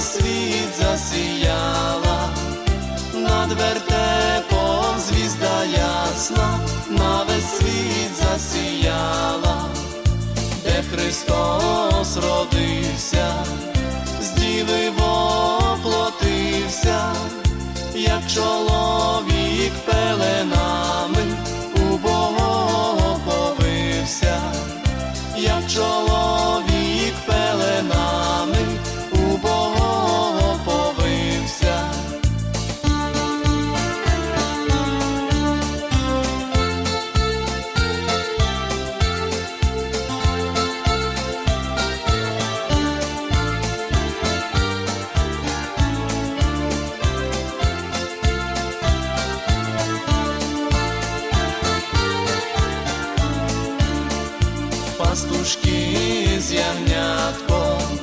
світ засіяла, над вертепом звізда ясна, на весь світ засіяла, де Христос родився, з діви воплотився як чоловік пеленами пастушки з ягнятком,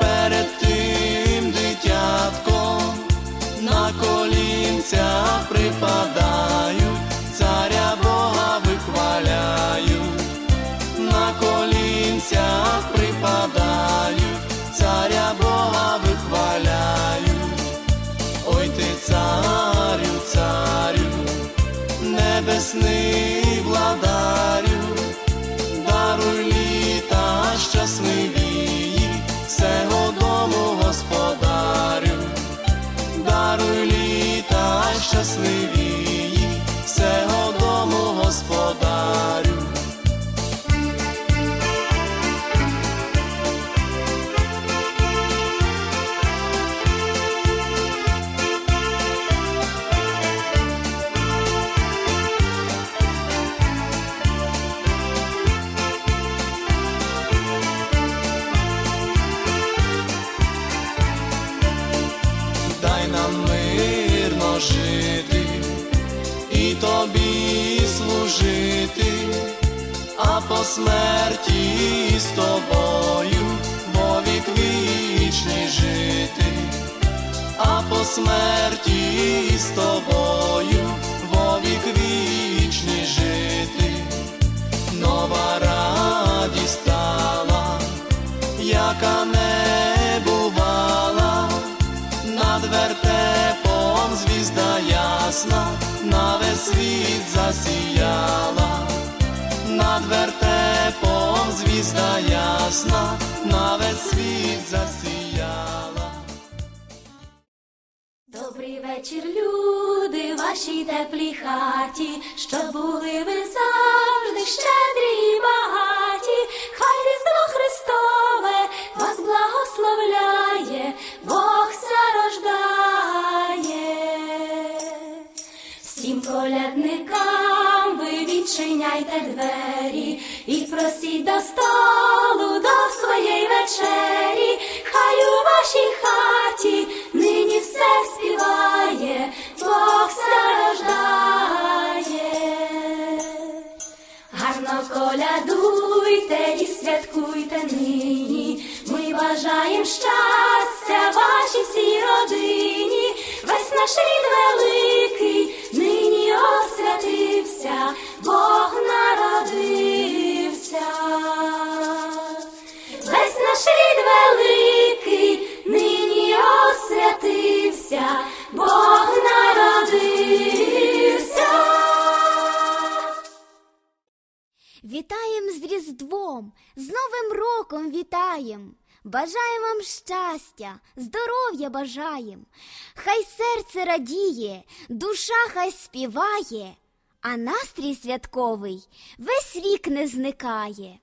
перед тим дитятком, на колінця припадають, жити і тобі служити, а по смерті з тобою вовік вічний жити, а по смерті з тобою звізда ясна, на весь світ засіяла, над вертепом звізда ясна, на весь світ засіяла. Добрий вечір, люди, вашій теплій хаті, щоб були ви завжди щедрі і багаті, хай Різдво Христове вас благословляє, відчиняйте двері і просіть до столу до своєї вечері, хай у вашій хаті нині все співає, Бог страждає. Гарно колядуйте і святкуйте нині. Ми бажаєм щастя вашій всій родині. народився, Бог народився. Вітаєм з Різдвом, з Новим роком вітаєм. Бажаємо вам щастя, здоров'я бажаєм. Хай серце радіє, душа хай співає, а настрій святковий весь рік не зникає.